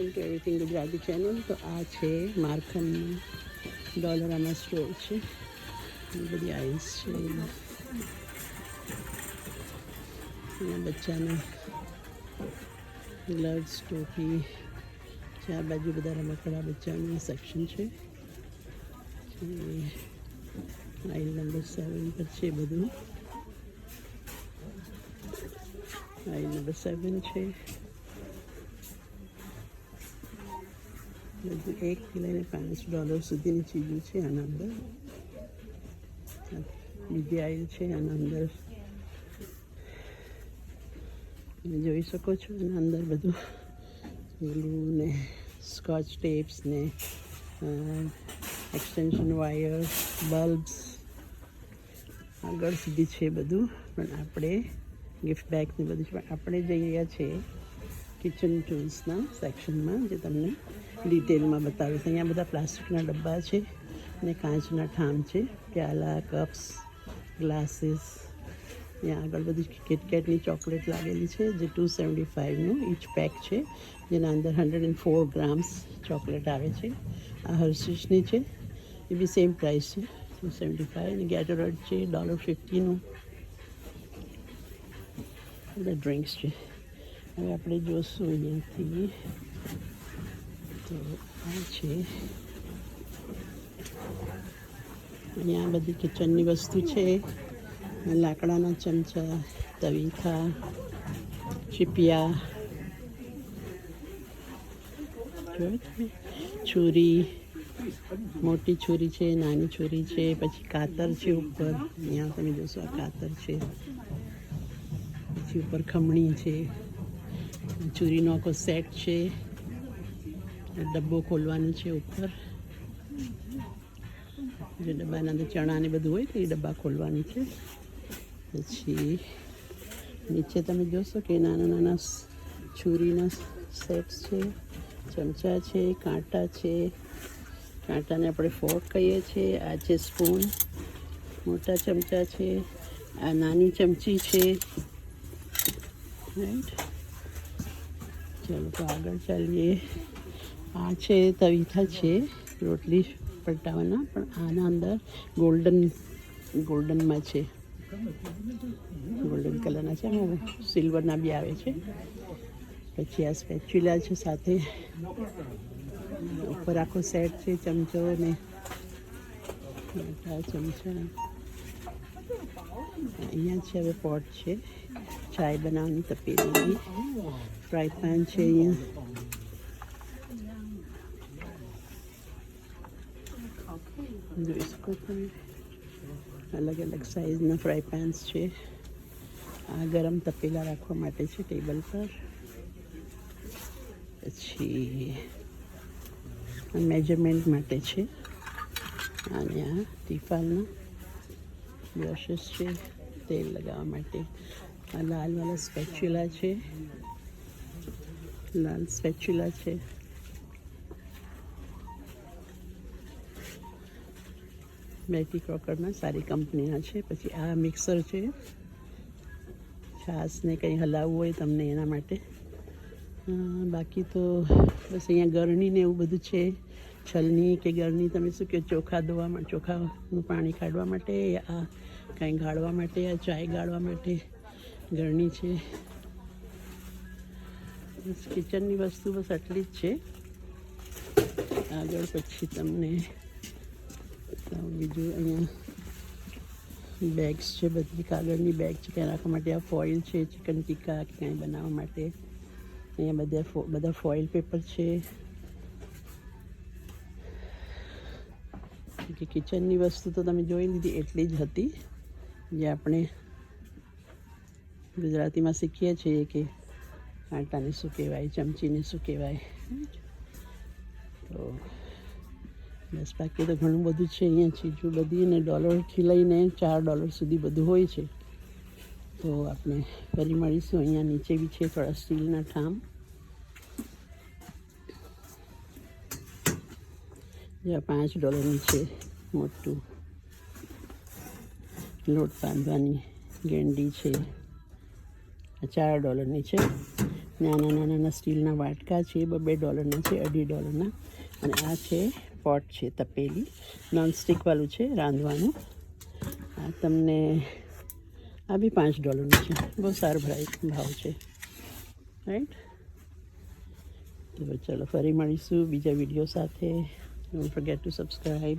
Welcome to everything Gujarati channel તો આ છે માર્ખનનું ડોલરામાં સ્ટોર છે. બધી આઈસ છે. અહીંયા બચ્ચાને ગ્લવ્સ ટોપી આ બાજુ બધા રમકડા બચ્ચાનું સેક્શન છે. આઈલ નંબર સેવન પર છે બધું. આઈલ નંબર સેવન છે. બધું એકથી લઈને પાંચ ડોલર સુધીની ચીજો છે આના અંદર. બીજી આઈલ છે આના અંદર. તમે જોઈ શકો છો એના અંદર બધું ગ્લુ ને સ્કોચ ટેપ્સ ને એક્સટેન્શન વાયર બલ્બ્સ આગળ સુધી છે બધું. પણ આપણે ગિફ્ટ બેગ બધું છે પણ આપણે જઈ રહ્યા છીએ કિચન ટૂલ્સના સેક્શનમાં જે તમને ડિટેલમાં બતાવીશ. અહીંયા બધા પ્લાસ્ટિકના ડબ્બા છે ને કાચના ઠામ છે. પ્યાલા, કપ્સ, ગ્લાસીસ. ત્યાં આગળ બધી કિટકેટની ચોકલેટ લાગેલી છે, જે ટુ સેવન્ટી ફાઇવનું ઇચ પેક છે, જેના અંદર hundred and four grams chocolate આવે છે. આ હર્ષિસની છે, એ બી સેમ પ્રાઇસ છે ટુ સેવન્ટી ફાઇવ અને ગેટરડ છે ડોલર ફિફ્ટીનું બધા ડ્રિંક્સ છે. હવે આપણે જોશું અહીંયાથી છે. અહીંયા બધી કિચનની વસ્તુ છે. લાકડાના ચમચા તવીથા ચીપિયા છુરી, મોટી છુરી છે, નાની છુરી છે, પછી કાતર છે ઉપર. અહીંયા તમે જોશો આ કાતર છે. પછી ઉપર ખમણી છે. છુરીનો આખો સેટ છે. ડબ્બો ખોલવાનો છે ઉપર. જે ડબ્બાના અંદર ચણા ને બધું હોય તો એ ડબ્બા ખોલવાનું છે. પછી નીચે તમે જોશો કે નાના નાના છુરીના સેટ્સ છે, ચમચા છે, કાંટા છે. કાંટાને આપણે ફોર્ક કહીએ છીએ, આ છે સ્પૂન, મોટા ચમચા છે, આ નાની ચમચી છે. રાઈટ ચાલો તો આગળ ચાલીએ. આ છે તવીથા છે, રોટલી પલટાવાના પણ આના અંદર ગોલ્ડન ગોલ્ડનમાં છે. ગોલ્ડન કલરના છે, અને સિલ્વરના બી આવે છે. પછી આ સ્પેચ્યુલા છે સાથે. ઉપર આખો સેટ છે, ચમચો ને ચમચા. અહીંયા છે હવે પોટ છે. ચાય બનાવવાની તપેલી ફ્રાય પેન છે અહીંયા. જોઈ શકો અલગ અલગ સાઇઝના ફ્રાય પેન્સ છે આ ગરમ તપેલા રાખવા માટે છે ટેબલ પર પછી મેજરમેન્ટ માટે છે અને આ ટીફાલના બ્રશિસ છે તેલ લગાવવા માટે આ લાલવાળા સ્પેચ્યુલા છે લાલ સ્પેચ્યુલા છે બેટી ક્રોકરના સારી કંપનીના છે. પછી આ મિક્સર છે. છાશને કંઈ હલાવવું હોય તમને એના માટે. બાકી તો બસ અહીંયા ગરણી ને એવું બધું છે. છલની કે ગરણી તમે શું કહો, ચોખા ધોવા ચોખાનું પાણી કાઢવા માટે આ કંઈ ગાળવા માટે આ ચાય ગાળવા માટે ગરણી છે. બસ કિચનની વસ્તુ બસ આટલી જ છે. આગળ પછી તમને બીજું અહીંયા બેગ્સ છે, બધી કાગળની બેગ છે, ત્યાં રાખવા માટે આ ફોઇલ છે ચિકન ટીકા કે કાંઈ બનાવવા માટે. અહીંયા બધા બધા ફોઇલ પેપર છે. કે કિચનની વસ્તુ તો તમે જોઈ લીધી, એટલી જ હતી જે આપણે ગુજરાતીમાં શીખીએ છીએ કે આટાને શું કહેવાય, ચમચીને શું કહેવાય. તો બસ બાકી તો ઘણું બધું છે અહીંયા ચીજો બધી ને ડોલરથી લઈને ચાર ડોલર સુધી બધું હોય છે. તો આપણે ફરી મળીશું અહીંયા નીચે બી છે થોડા સ્ટીલના ઠામ. જે પાંચ ડોલરની છે મોટું લોટ બાંધવાની ગેંડી છે. આ ચાર ડોલરની છે. નાના નાના સ્ટીલના વાટકા છે, બે ડોલરના છે, અઢી ડોલરના. અને આ છે પોટ છે, તપેલી. નોનસ્ટિકવાળું છે, રાંધવાનું. આ તમને આ બી પાંચ ડોલરનું છે. બહુ સારો ભરાય ભાવ છે. રાઈટ તો ચલો, ફરી મળીશું બીજા વીડિયો સાથે. Don't forget two subscribe